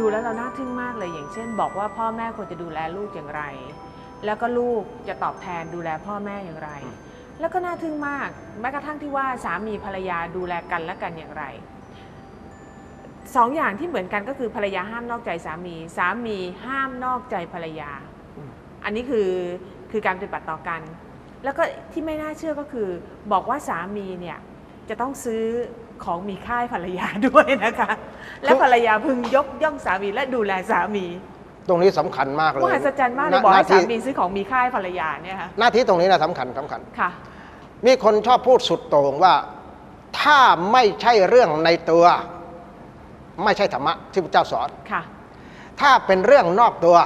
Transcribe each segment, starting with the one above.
ดูแล้วเราน่าทึ่งมากเลยอย่างเช่น บอกว่าพ่อแม่ควรจะดูแลลูกอย่างไร แล้วก็ลูกจะตอบแทนดูแลพ่อแม่อย่างไร แล้วก็น่าทึ่งมากแม้กระทั่งที่ว่าสามีภรรยาดูแลกันและกันอย่างไรสองอย่างที่เหมือนกันก็คือภรรยาห้ามนอกใจสามี สามีห้ามนอกใจภรรยาอืมอันนี้คือคือการปฏิบัติต่อกัน แล้วก็ที่ไม่น่าเชื่อก็คือ บอกว่าสามีเนี่ยจะต้องซื้อ ของมีค่ายภรรยาด้วยนะคะ และภรรยาพึงยกย่องสามีและดูแลสามี ตรงนี้สำคัญมากเลยมหัศจรรย์มากเลยหบอกน้ให้ที่สามีซื้อของมีค่ายภรรยาเนี่ยค่ะหน้าที่ตรงนี้นะสำคัญสำคัญค่ะ มีคนชอบพูดสุดโต่งว่าถ้าไม่ใช่เรื่องในตัว ไม่ใช่ธรรมะที่พระเจ้าสอนค่ะ ถ้าเป็นเรื่องนอกตัว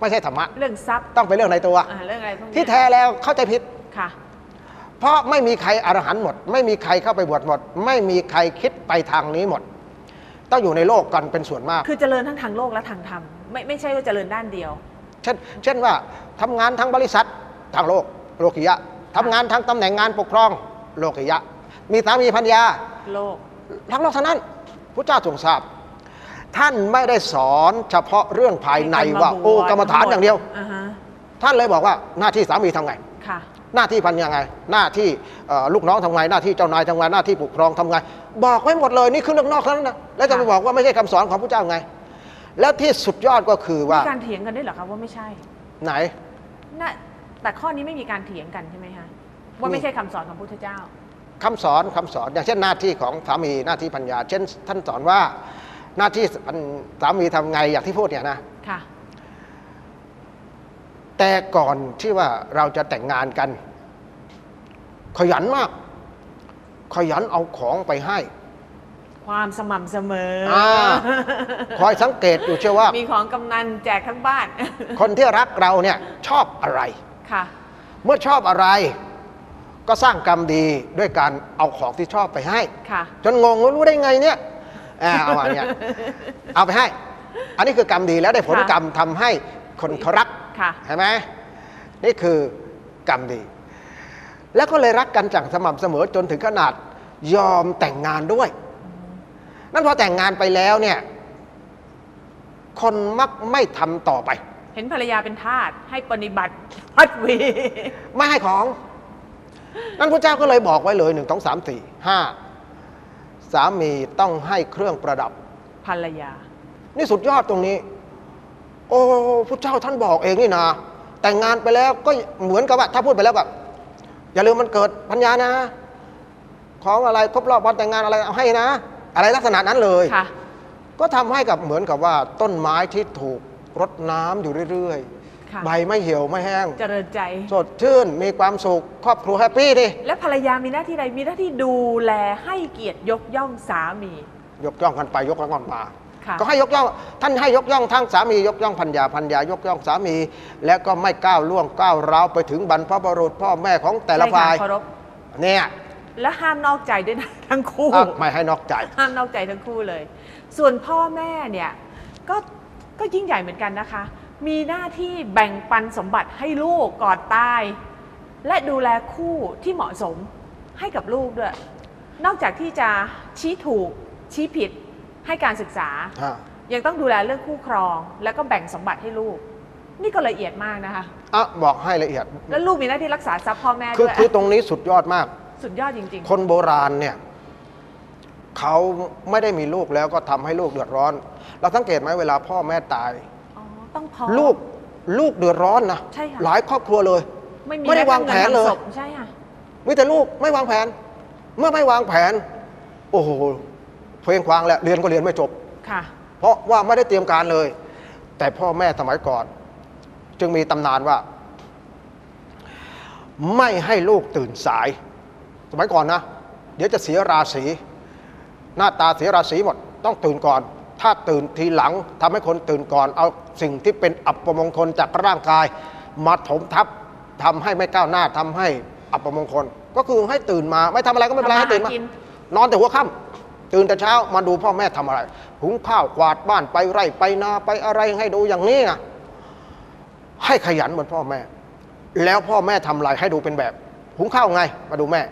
ไม่ใช่ธรรมะ เรื่องทรัพย์ต้องเป็นเรื่องในตัวอ่าเรื่องอะไรพวกนี้ที่แท้แล้วเข้าใจผิดค่ะ เพราะไม่มีใครอรหันต์หมด ไม่มีใครเข้าไปบวชหมด ไม่มีใครคิดไปทางนี้หมด ต้องอยู่ในโลกกันเป็นส่วนมาก คือเจริญทั้งทางโลกและทางธรรมไม่ไม่ใช่ว่าเจริญด้านเดียว เช่นเช่นว่าทำงานทางบริษัททางโลกโลกิยะทำงานทางตำแหน่งงานปกครองโลกิยะ มีสามีพัญญาโลกทั้งโลกเท่านั้นพระเจ้าทรงทราบ ท่านไม่ได้สอนเฉพาะเรื่องภายในให้คนมาว่าบวชโอ้กรรมฐานอย่างเดียวอ่าฮะท่านเลยบอกว่าหน้าที่สามีทำไงค่ะ หน้าที่พันยังไง หน้าที่เอ่อลูกน้องทำไงหน้าที่เจ้านายทำไงหน้าที่ปกครองทำไง บอกไว้หมดเลยนี่คือเรื่องนอกทั้งนั้นนะแล้วจะไปค่ะบอกว่าไม่ใช่คำสอนของพระเจ้าไง แล้วที่สุดยอดก็คือว่ามีการเถียงกันด้วยเหรอคะว่าไม่ใช่ ไหนน่าแต่ข้อนี้ไม่มีการเถียงกันใช่ไหมคะว่าไม่ใช่คำสอนของพระพุทธเจ้าคำสอนคำสอนอย่างเช่นหน้าที่ของสามีหน้าที่พัญญา เช่น ท่านสอนว่าหน้าที่สามีทำไงอย่างที่พูดเนี่ยนะค่ะ แต่ก่อนที่ว่าเราจะแต่งงานกัน ขยันมาก ขยันเอาของไปให้ความสม่ำเสมอออ่าคอยสังเกตอยู่เชื่อว่า มีของกำนันแจกทั้งบ้าน คนที่รักเราเนี่ยชอบอะไรค่ะ เมื่อชอบอะไร ก็สร้างกรรมดีด้วยการเอาของที่ชอบไปให้ค่ะ จนงงว่ารู้ได้ไงเนี่ยอ่าเอาอันเนี้ยเอาไปให้ อันนี้คือกรรมดีแล้วได้ผลค่ะกรรมทำให้คนเขารัก ค่ะเห็นไหมนี่คือกรรมดี แล้วก็เลยรักกันจังสม่ำเสมอจนถึงขนาดยอมแต่งงานด้วย นั่นพอแต่งงานไปแล้วเนี่ยคนมักไม่ทำต่อไป เห็นภรรยาเป็นทาสให้ปฏิบัติพัดวีไม่ให้ของ นั่นพระเจ้าก็เลยบอกไว้เลยหนึ่งสองสามสี่ห้าสามีต้องให้เครื่องประดับภรรยา นี่สุดยอดตรงนี้ โอ้พระเจ้าท่านบอกเองนี่นะแต่งงานไปแล้วก็เหมือนกับว่า ถ้าพูดไปแล้วก็อย่าลืมมันเกิดพัญญานะ ของอะไรครบรอบวันแต่งงานอะไรเอาให้นะ อะไรลักษณะนั้นเลยค่ะก็ทำให้กับเหมือนกับว่าต้นไม้ที่ถูกรดน้ำอยู่เรื่อยค่ะๆใบไม่เหี่ยวไม่แห้ง เจริญใจ สดชื่นมีความสุขครอบครัวแฮปปี้ดิ และภรรยามีหน้าที่ใดมีหน้าที่ดูแลให้เกียรติยกย่องสามี ยกย่องกันไปยกย่องกันมาค่ะ ก็ให้ยกย่องท่านให้ยกย่องทั้งสามียกย่องพัญญาพัญญายกย่องสามี และก็ไม่ก้าวล่วงก้าวร้าวไปถึงบรรพบุรุษพ่อแม่ของแต่ละใช่ค่ฝ่ายเคารพเนี่ยและห้ามนอกใจด้วยนะทั้งคู่อะไม่ให้นอกใจ ห้ามนอกใจทั้งคู่เลย ส่วนพ่อแม่เนี่ยก็ก็ยิ่งใหญ่เหมือนกันนะคะ มีหน้าที่แบ่งปันสมบัติให้ลูกก่อนตาย และดูแลคู่ที่เหมาะสมให้กับลูกด้วย นอกจากที่จะชี้ถูกชี้ผิด ให้การศึกษายังต้องดูแลเรื่องคู่ครอง แล้วก็แบ่งสมบัติให้ลูก นี่ก็ละเอียดมากนะคะ อะบอกให้ละเอียด แล้วลูกมีหน้าที่รักษาทรัพย์พ่อแม่คือด้วยคือตรงนี้สุดยอดมาก สุดยอดจริง คนโบราณเนี่ยเขาไม่ได้มีลูกแล้วก็ทำให้ลูกเดือดร้อน เราสังเกตไหมเวลาพ่อแม่ตาย ๆ อ๋อ ต้องพร้อมลูกลูกเดือดร้อนนะใช่ค่ะ หลายครอบครัวเลย ไม่มีไม่ได้วางแผนเลยม้แต่งิทำศพใช่ค่ะ มีแต่ลูกไม่วางแผน เมื่อไม่วางแผน โอ้โห เพลงควางแล้วเรียนก็เรียนไม่จบ ค่ะ เพราะว่าไม่ได้เตรียมการเลย แต่พ่อแม่สมัยก่อน จึงมีตำนานว่า ไม่ให้ลูกตื่นสาย สมัยก่อนนะ เดี๋ยวจะเสียราศีหน้าตาเสียราศีหมด ต้องตื่นก่อน ถ้าตื่นทีหลังทำให้คนตื่นก่อน เอาสิ่งที่เป็นอัปมงคลจากร่างกาย มาถมทับทำให้ไม่ก้าวหน้าทำให้อัปมงคล ก็คือให้ตื่นมา ไม่ทำอะไรก็ไม่เป็นไรทำมาให้ตื่นมาหากินนอนแต่หัวค่ำ ตื่นแต่เช้ามาดูพ่อแม่ทำอะไร หุงข้าวกวาดบ้านไปไร่ไปนาไปอะไรให้ดูอย่างนี้นะให้ขยันเหมือนพ่อแม่ แล้วพ่อแม่ทำอะไรให้ดูเป็นแบบ หุงข้าวไงมาดูแม่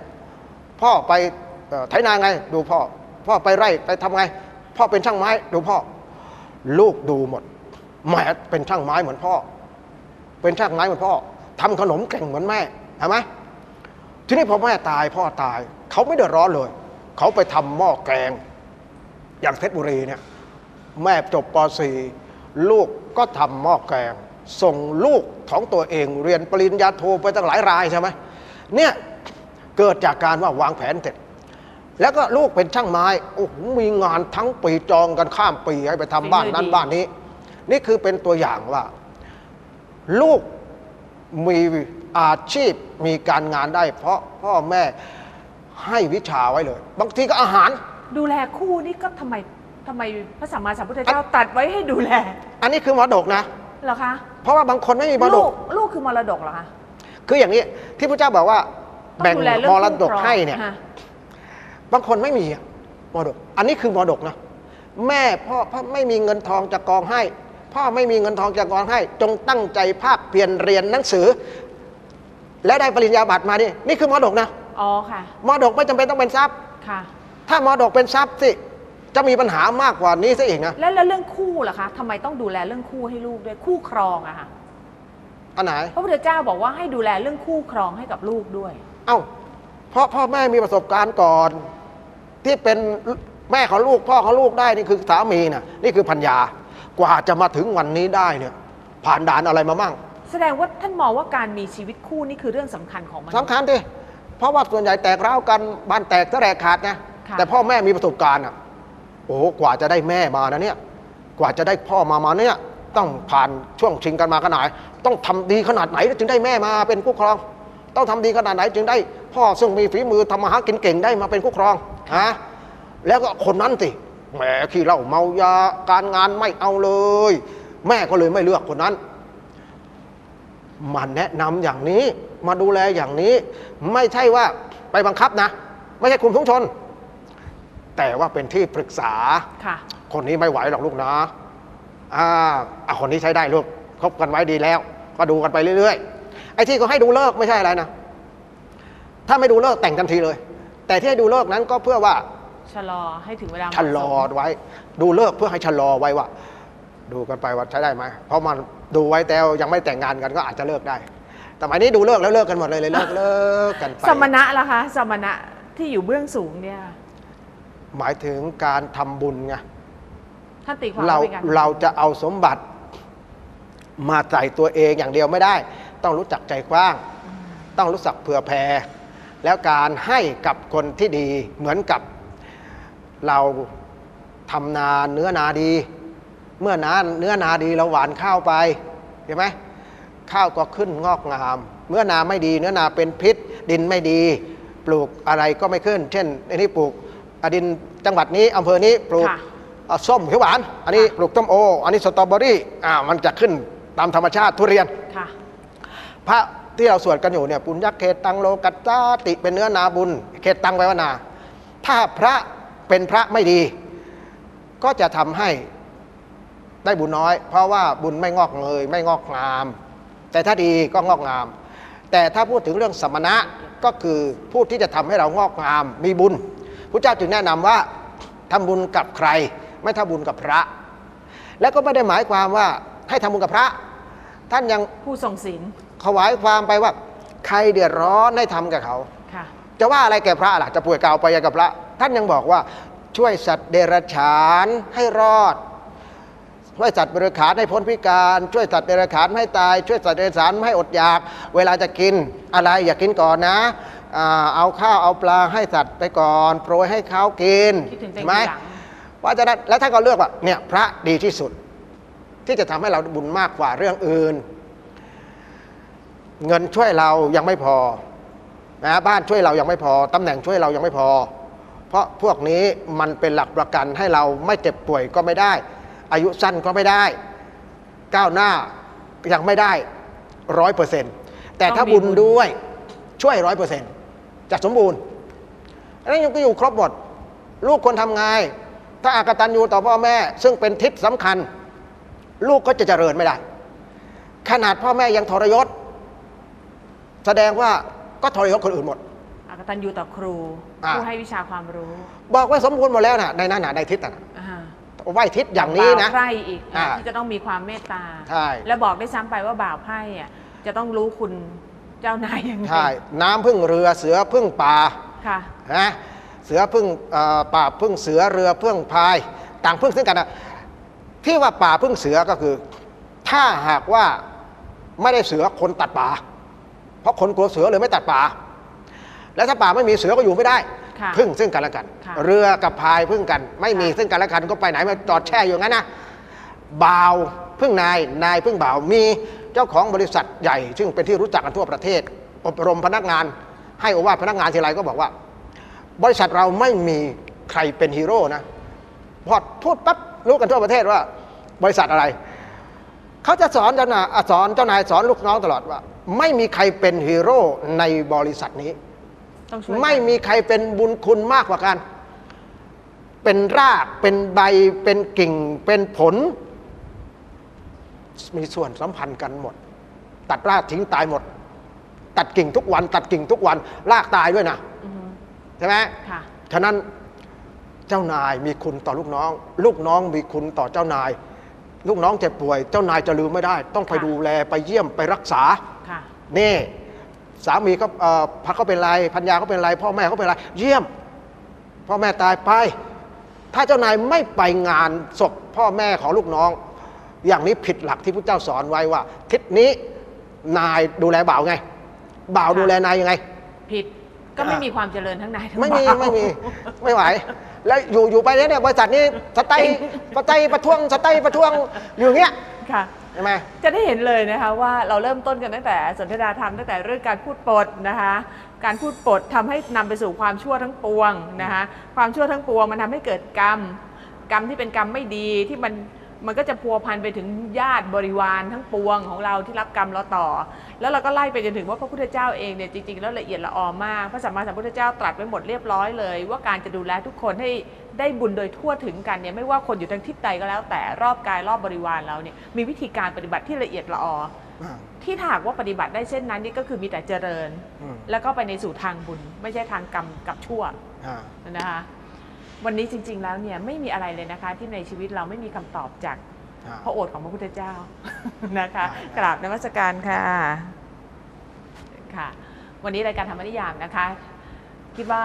พ่อไปไถนาไง ดูพ่อ พ่อไปไร่ไปทำไง พ่อเป็นช่างไม้ดูพ่อ ลูกดูหมดแหมเป็นช่างไม้เหมือนพ่อ เป็นช่างไม้เหมือนพ่อทำขนมเก่งเหมือนแม่เห็นไหมทีนี้พอแม่ตายพ่อตาย เขาไม่เดือดร้อนเลย เขาไปทำหม้อแกง อย่างเพชรบุรีเนี่ยแม่จบป .4 ลูกก็ทำหม้อแกง ส่งลูกของตัวเองเรียนปริญญาโทไปตั้งหลายรายใช่ไหมเนี่ยเกิดจากการว่าวางแผนเสร็จแล้วก็ลูกเป็นช่างไม้โอ้โหมีงานทั้งปีจองกันข้ามปีให้ไปทำบ้านนั้นบ้านนี้ นี่คือเป็นตัวอย่างว่า ลูกมีอาชีพมีการงานได้ เพราะพ่อแม่ ให้วิชาไว้เลย บางทีก็อาหาร ดูแลคู่นี่ก็ทำไมทำไมพระสัมมาสัมพุทธเจ้าตรัดไว้ให้ดูแลอันนี้คือมรดกนะ เหรอคะ เพราะว่าบางคนไม่มีมรดลูกก ลูกคือมรดกเหรอคะคืออย่างนี้ที่พระเจ้าบอกว่าต้องแบ่งดูแลเรื่องมรดกคู่ครองให้เนี่ยฮะบางคนไม่มีอะมรดก อันนี้คือมรดกนะ แม่พ่อพ่อไม่มีเงินทองจะกองให้ พ่อไม่มีเงินทองจะกองให้ จงตั้งใจภาคเพียรเรียนหนังสือ และได้ปริญญาบัตรมานี่นี่คือมรดกนะ อ๋อค่ะมรดกไม่จำเป็นต้องเป็นทรัพย์ ค่ะ ถ้ามรดกเป็นทรัพย์สิจะมีปัญหามากกว่านี้ซะอีกนะแล้วแล้วเรื่องคู่ล่ะคะทำไมต้องดูแลเรื่องคู่ให้ลูกด้วยคู่ครองอะค่ะอันไหน พระพุทธเจ้าบอกว่าให้ดูแลเรื่องคู่ครองให้กับลูกด้วย เอ้าเพราะพ่อแม่มีประสบการณ์ก่อน ที่เป็นแม่ของลูกพ่อของลูกได้นี่คือสามีนะนี่คือพัญญากว่าจะมาถึงวันนี้ได้เนี่ย ผ่านด่านอะไรมามั่งแสดงว่าท่านมองว่าการมีชีวิตคู่นี่คือเรื่องสำคัญของมันษย์ สำคัญดิ เพราะว่าส่วนใหญ่แตกร้าวกันบ้านแตกแตกขาดไงค่ะแต่พ่อแม่มีประสบการณ์อะโอ้โหกว่าจะได้แม่มานะเนี่ย กว่าจะได้พ่อมามาเนี่ย ต้องผ่านช่วงชิงกันมาขนาดไหนต้องทำดีขนาดไหนจึงได้แม่มาเป็นคู่ครอง ต้องทำดีขนาดไหนจึงได้ พ่อซึ่งมีฝีมือทำมาหากินเก่งได้มาเป็นคู่ครองฮะแล้วก็คนนั้นสิแหมขี้เหล้าเมายาการงานไม่เอาเลย แม่ก็เลยไม่เลือกคนนั้น มาแนะนำอย่างนี้มาดูแลอย่างนี้ ไม่ใช่ว่าไปบังคับนะ ไม่ใช่คุมทุงชน แต่ว่าเป็นที่ปรึกษาค่ะคนนี้ไม่ไหวหรอกลูกนะอ่าอะคนนี้ใช้ได้ลูกคบกันไว้ดีแล้ว ก็ดูกันไปเรื่อยๆไอ้ที่เขาให้ดูเลิกไม่ใช่อะไรนะถ้าไม่ดูเลิกแต่งทันทีเลย แต่ที่ให้ดูเลิกนั้นก็เพื่อว่าชะลอให้ถึงเวลาเหมาชะลอสมไว้ ดูเลิกเพื่อให้ชะลอไว้ว่า ดูกันไปว่าใช้ได้ไหมเพราะมัน ดูไว้แต่ยังไม่แต่งงานกันก็อาจจะเลิกได้แต่หมายนี้ดูเลิกแล้วเลิกกันหมดเลยเลยเลิกเลิกกันไปสมณะล่ะคะสมณะที่อยู่เบื้องสูงเนี่ยหมายถึงการทำบุญไงท่านตีความเราว่ป็นกเราจะเอาสมบัติ มาใส่ตัวเองอย่างเดียวไม่ได้ ต้องรู้จักใจกว้าง ต้องรู้จักเผื่อแผ่แล้วการให้กับคนที่ดีเหมือนกับเราทำนาเนื้อนาดี เมื่อนาเนื้อนาดีเราหวานข้าวไปเห็นไหมข้าวก็ขึ้นงอกงาม เมื่อนาไม่ดี เนื้อนาเป็นพิษ ดินไม่ดี ปลูกอะไรก็ไม่ขึ้น เช่นในนี้ปลูกอะดินจังหวัดนี้อำเภอนี้ปลูกค่ะอะส้มเขียวหวาน อันนี้ค่ะปลูกต้มโอ อันนี้สตรอเบอรี่อ่ามันจะขึ้นตามธรรมชาติทุเรียนค่ะพระที่เราสวดกันอยู่เนี่ยปุญญเขตังโลกัจจาติเป็นเนื้อนาบุญ เขตตังแปลว่านา ถ้าพระเป็นพระไม่ดี ก็จะทำให้ ได้บุญน้อย เพราะว่าบุญไม่งอกเงยไม่งอกงาม แต่ถ้าดีก็งอกงาม แต่ถ้าพูดถึงเรื่องสมณะก็คือผู้ที่จะทำให้เรางอกงาม มีบุญพระเจ้าจึงแนะนำว่าทำบุญกับใคร ไม่ทำบุญกับพระ แล้วก็ไม่ได้หมายความว่าให้ทำบุญกับพระ ท่านยังผู้ทรงศีลถวายความไปว่า ใครเดือดร้อนให้ทำกับเขาค่ะจะว่าอะไรแก่พระล่ะจะป่วยกล่าวไปยังกับพระ ท่านยังบอกว่าช่วยสัตว์เดรัจฉานให้รอด ช่วยสัตว์เดรัจฉานให้พ้นพิการ ช่วยสัตว์เดรัจฉานไม่ให้ตาย ช่วยสัตว์เดรัจฉานไม่ให้อดอยาก เวลาจะกินอะไรอย่ากินก่อนนะอ่าเอาข้าวเอาปลาให้สัตว์ไปก่อน โปรยให้เขากินคิดถึงตัวเองเห็นไหมทีหลังว่าจะนั้นแล้วท่านก็เลือกว่าเนี่ยพระดีที่สุด ที่จะทำให้เราบุญมากกว่าเรื่องอื่น เงินช่วยเรายังไม่พอนะบ้านช่วยเรายังไม่พอตำแหน่งช่วยเรายังไม่พอ เพราะพวกนี้มันเป็นหลักประกันให้เราไม่เจ็บป่วยก็ไม่ได้ อายุสั้นก็ไม่ได้ ก้าวหน้ายังไม่ได้ร้อยเปอร์เซ็นต์แต่ถ้าต้องมีบุญบุญด้วยช่วยร้อยเปอร์เซ็นต์จะสมบูรณ์อันนั้นยังก็อยู่ครบหมด ลูกควรทำไงถ้าอากตันยูต่อพ่อแม่ ซึ่งเป็นทิศสำคัญ ลูกก็จะเจริญไม่ได้ ขนาดพ่อแม่ยังทรยศ แสดงว่าก็ทรยศคนอื่นหมดออกตัญญูต่อครูอ่าผู้ให้วิชาความรู้ บอกไว้สมบูรณ์หมดแล้วนะในนั้นนะในทิศนะอ่า ไหวทิศอย่างนี้นะบ่าวไพร่อีกอ่า ที่จะต้องมีความเมตตา ใช่แล้วบอกได้ซ้ำไปว่าบ่าวไพร่อะจะต้องรู้คุณเจ้านายยังไงใช่น้ำพึ่งเรือเสือพึ่งป่าค่ะ นะเสือพึ่งเอ่อป่าพึ่งเสือเรือพึ่งพาย ต่างพึ่งซึ่งกันนะที่ว่าป่าพึ่งเสือก็คือ ถ้าหากว่าไม่ได้เสือคนตัดป่า เพราะคนกลัวเสือเลยไม่ตัดป่า แล้วถ้าป่าไม่มีเสือก็อยู่ไม่ได้ ค่ะพึ่งซึ่งกันและกัน ค่ะเรือกับพายพึ่งกัน ไม่มีค่ะซึ่งกันและกันก็ไปไหนมาจอดแช่อยู่งั้นนะบ่าวพึ่งนายนายพึ่งบ่าวมีเจ้าของบริษัทใหญ่ ซึ่งเป็นที่รู้จักกันทั่วประเทศ อบรมพนักงาน ให้โอวาทพนักงานทีไรก็บอกว่า บริษัทเราไม่มีใครเป็นฮีโร่นะพอพูดปั๊บรู้กันทั่วประเทศว่า บริษัทอะไร เขาจะสอนเจ้านายอะสอนเจ้านายสอนลูกน้องตลอดว่า ไม่มีใครเป็นฮีโร่ในบริษัทนี้ ต้องช่วยกัน ไม่มีใครเป็นบุญคุณมากกว่ากัน เป็นรากเป็นใบเป็นกิ่ง เป็นผล มีส่วนสัมพันธ์กันหมด ตัดรากทิ้งตายหมด ตัดกิ่งทุกวัน ตัดกิ่งทุกวัน รากตายด้วยนะอือฮึใช่ไหม ค่ะ ฉะนั้นเจ้านายมีคุณต่อลูกน้อง ลูกน้องมีคุณต่อเจ้านาย ลูกน้องเจ็บป่วย เจ้านายจะลืมไม่ได้ ต้องไปค่ะ ดูแลไปเยี่ยมไปรักษา ค่ะ นี่ สามีเขาเอ่อพักเขาเป็นไรพัญญาเขาเป็นไร พ่อแม่เขาเป็นไร เยี่ยม พ่อแม่ตายไป ถ้าเจ้านายไม่ไปงานศพพ่อแม่ของลูกน้อง อย่างนี้ผิดหลักที่พระเจ้าสอนไว้ว่า ทิศนี้นายดูแลบ่าวไง บ่าวค่ะดูแลนายยังไง ผิดก็ไม่อ่ามีมีความเจริญทั้งนายทั้งไม่มีบ่าวไม่มีไม่ไหว แล้วอยู่อยู่ไปเนี่ยบริษัทนี้สไตล์สไตล์ประท้วงสไตล์ประท้วงอยู่อย่างเงี้ยค่ะ ใช่ไหม จะได้เห็นเลยนะคะว่าเราเริ่มต้นกันตั้งแต่สนทนาธรรมตั้งแต่เรื่องการพูดปดนะคะการพูดปดทำให้นำไปสู่ความชั่วทั้งปวงนะคะความชั่วทั้งปวงมันทำให้เกิดกรรม กรรมที่เป็นกรรมไม่ดีที่มัน มันก็จะพัวพันไปถึงญาติบริวารทั้งปวงของเราที่รับกรรมเราต่อ แล้วเราก็ไล่ไปจนถึงว่าพระพุทธเจ้าเองเนี่ยจริงๆแล้วละเอียดละออมาก พระสัมมาสัมพุทธเจ้าตรัสไว้หมดเรียบร้อยเลย ว่าการจะดูแลทุกคนให้ได้บุญโดยทั่วถึงกันเนี่ยไม่ว่าคนอยู่ทางทิศใดก็แล้ว แต่รอบกายรอบบริวารเราเนี่ยมีวิธีการปฏิบัติที่ละเอียดละออที่ถ้าหากว่าปฏิบัติได้เช่นนั้นนี่ก็คือมีแต่เจริญอืมแล้วก็ไปในสู่ทางบุญ ไม่ใช่ทางกรรมกับชั่วอ่านะคะ วันนี้จริง ๆ แล้วเนี่ยไม่มีอะไรเลยนะคะ ที่ในชีวิตเราไม่มีคำตอบจากอ่าพระโอษฐ์ของพระพุทธเจ้านะคะใช่กราบนมัสการค่ะค่ะ วันนี้รายการธรรมนิยามนะคะ คิดว่า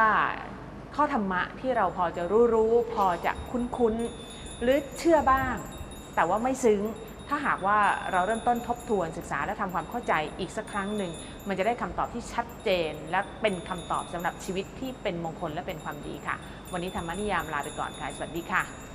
ข้อธรรมะที่เราพอจะรู้รู้พอจะคุ้นๆหรือเชื่อบ้าง แต่ว่าไม่ซึ้งถ้าหากว่าเราเริ่มต้นทบทวนศึกษาและทำความเข้าใจอีกสักครั้งหนึ่ง มันจะได้คำตอบที่ชัดเจน และเป็นคำตอบสำหรับชีวิตที่เป็นมงคลและเป็นความดีค่ะ วันนี้ธรรมนิยามลาไปก่อนค่ะ สวัสดีค่ะ